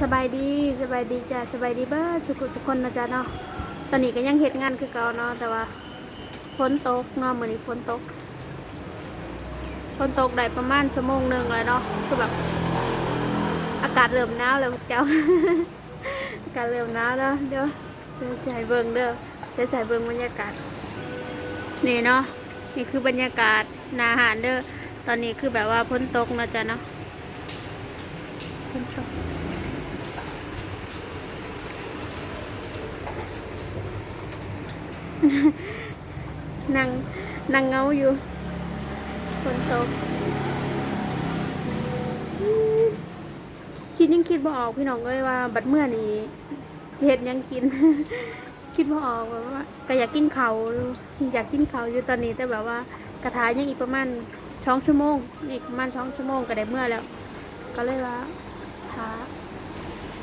สบายดีสบายดีจ้ะสบายดีเบ้อสุขุสุคนนะจ๊ะเนาะตอนนี้ก็ยังเฮ็ดงานคือเก่าเนาะแต่ว่าฝนตกเนาะเหมือนี้ฝนตกฝนตกได้ประมาณชั่วโมงหนึ่งแล้วเนาะคือแบบอากาศเริ่มหนาวแล้วเจ้าอากาศเริ่มหนาวแล้วเดี๋ยวเดี๋ยวจะให้เบิ่งเด้อจะให้เบิ่งบรรยากาศนี่เนาะนี่คือบรรยากาศนาอาหารเด้อตอนนี้คือแบบว่าฝนตกเนาะจ๊ะเนาะฝนตก นั่งนั่งเงาอยู่ฝนตกคิดยังคิดบ่ออกพี่น้องเอ้ยว่า บัดเมื่อนี้เฮ็ดยังกิน คิดบ่ออกแบบว่าก็อยากกินเขาอยากกินเขาอยู่ตอนนี้แต่แบบว่ากระทายังอีกประมาณสองชั่วโมง อีกประมาณสองชั่วโมงก็ได้เมื่อแล้ว ก็เลยว่าท้า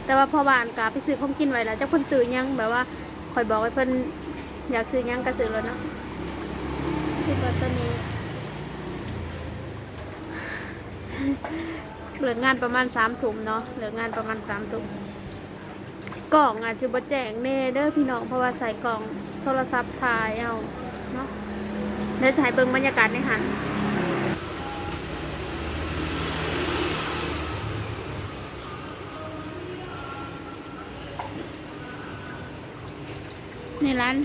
แต่ว่าพอบานกาไปซื้อของกินไว้แล้วเจ้าคนซื้อยังแบบว่าคอยบอกให้เพิ่น อยากซื้อยังก็ซื้อแล้วเนาะคิดว่าตอนนี้เหลืองานประมาณสามถุงเนาะเหลืองานประมาณสามถุงกล่องอาจจะบแจงแน่เด้อพี่น้องเพราะว่าใส่กล่องโทรศัพท์ถ่ายเอาเนาะเดี๋ยวจะให้เบิ่งบรรยากาศในหัน ในร้าน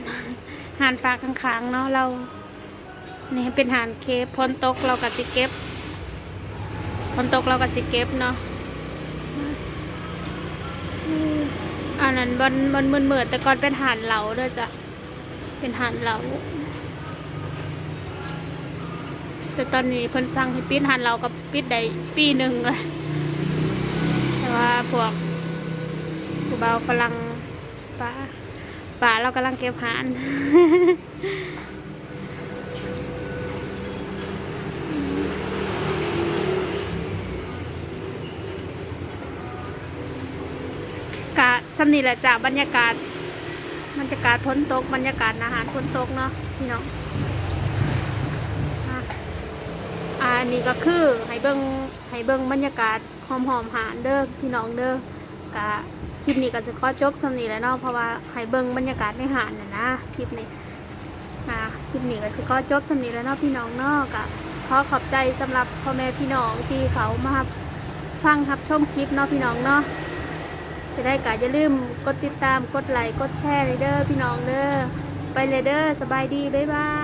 หานปลาข้างๆเนาะเรานี่เป็นหานเคฟพ้นตกเราก็สิเก็บพ้นตกเราก็สิเก็บเนาะอันนั้นบนบนมืนเมือแต่ก่อนเป็นหานเหลาเด้อจ้ะเป็นหานเหลาแต่ตอนนี้เพิ่นสั่งให้ปิดหานเหลากับปิดได้ปีหนึ่งเลยแต่ว่าพวกผู้เบาวฝรั่งป้า ป้าเรากำลังเก็บหานกะสำนีแหละจ้ะบรรยากาศบรรยากาศพ้นตกบรรยากาศอาหารพ้นตกเนาะพี่น้องอ่าอันนี้ก็คือให้เบิ้งให้เบิ้งบรรยากาศหอมหอมหานเด้อพี่น้องเด้อกะ คลิปนี้ก็จะขอจบสำนีแล้วเนาะเพราะว่าให้เบิ้งบรรยากาศในหานน่ะนะคลิปนี้อ่าคลิปนี้ก็จะขอจบสำนีแล้วเนาะพี่น้องเนาะกะขอขอบใจสำหรับพ่อแม่พี่น้องที่เขามารับฟังครับชมคลิปเนาะพี่น้องเนาะจะได้กะอย่าลืมกดติดตามกดไลค์กดแชร์เลยเด้อพี่น้องเด้อไปเลยเด้อสบายดีบ๊ายบาย